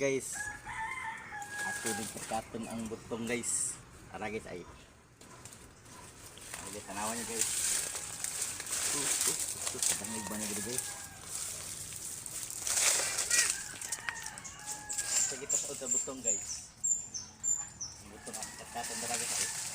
guys. Ako din ang butong guys. Tara guys ay. Ay guys, tanawan niyo guys. Uh, uh, uh, katangig ba niya dito guys? Sige pa sa butong guys. Ang butong ah, ang katong tara guys ay.